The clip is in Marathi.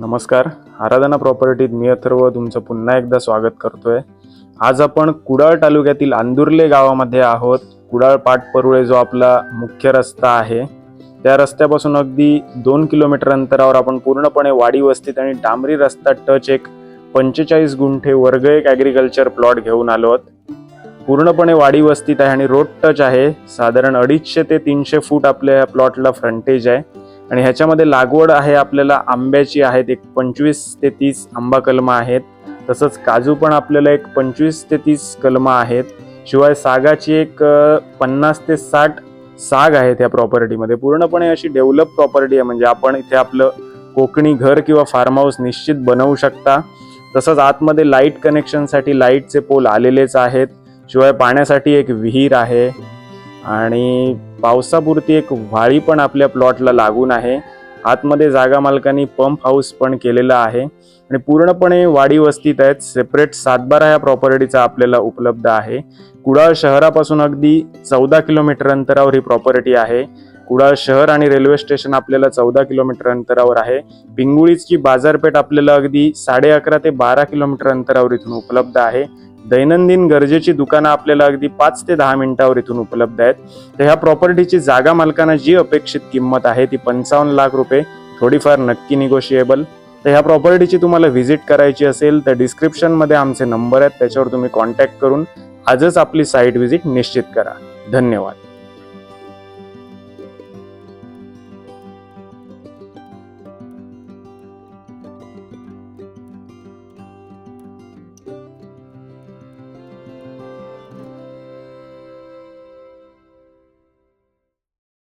नमस्कार. आराधना प्रॉपर्टीत मी अथर्व तुमचं पुन्हा एकदा स्वागत करतोय. आज आपण कुडाळ तालुक्यातील आंदुर्ले गावामध्ये आहोत. कुडाळ पाटपरुळे जो आपला मुख्य रस्ता आहे त्या रस्त्यापासून अगदी दोन किलोमीटर अंतरावर आपण पूर्णपणे वाडी वस्तीत आणि डांबरी रस्ता टच एक पंचेचाळीस गुंठे वर्ग एक ॲग्रिकल्चर प्लॉट घेऊन आलो आहोत. पूर्णपणे वाडी वस्तीत आहे आणि रोड टच आहे. साधारण अडीचशे ते तीनशे फूट आपल्या या प्लॉटला फ्रंटेज आहे. आणि ह्याच्यामध्ये लागवड आहे आपल्याला आंब्याची आहेत एक पंचवीस ते तीस आंबा कलमं आहेत. तसंच काजू पण आपल्याला एक पंचवीस ते तीस कलमं आहेत. शिवाय सागाची एक पन्नास ते साठ साग आहेत या प्रॉपर्टीमध्ये. पूर्णपणे अशी डेव्हलप प्रॉपर्टी आहे म्हणजे आपण इथे आपलं कोकणी घर किंवा फार्म हाऊस निश्चित बनवू शकता. तसंच आतमध्ये लाइट कनेक्शनसाठी लाईटचे पोल आलेलेच आहेत. शिवाय पाण्यासाठी एक विहीर आहे. आणि पावसापुरती एक व्हाळी पण आपल्या प्लॉटला लागून आहे. आतमध्ये जागा मालकांनी पंप हाऊस पण केलेला आहे. आणि पूर्णपणे वाडी वस्तीत आहेत. सेपरेट सातबारा ह्या प्रॉपर्टीचा आपल्याला उपलब्ध आहे. कुडाळ शहरापासून अगदी चौदा किलोमीटर अंतरावर ही प्रॉपर्टी आहे. कुडाळ शहर आणि रेल्वे स्टेशन आपल्याला चौदा किलोमीटर अंतरावर आहे. पिंगुळीची बाजारपेठ आपल्याला अगदी साडे अकरा ते बारा किलोमीटर अंतरावर इथून उपलब्ध आहे. दैनंदिन गरजेची दुकानं आपल्याला अगदी पाच ते दहा मिनिटावर इथून उपलब्ध आहेत. तर ह्या प्रॉपर्टीची जागा मालकांना जी अपेक्षित किंमत आहे ती पंचावन्न लाख रुपये थोडीफार नक्की निगोशिएबल तर ह्या प्रॉपर्टीची तुम्हाला व्हिजिट करायची असेल तर डिस्क्रिप्शनमध्ये आमचे नंबर आहेत त्याच्यावर तुम्ही कॉन्टॅक्ट करून आजच आपली साईट व्हिजिट निश्चित करा. धन्यवाद.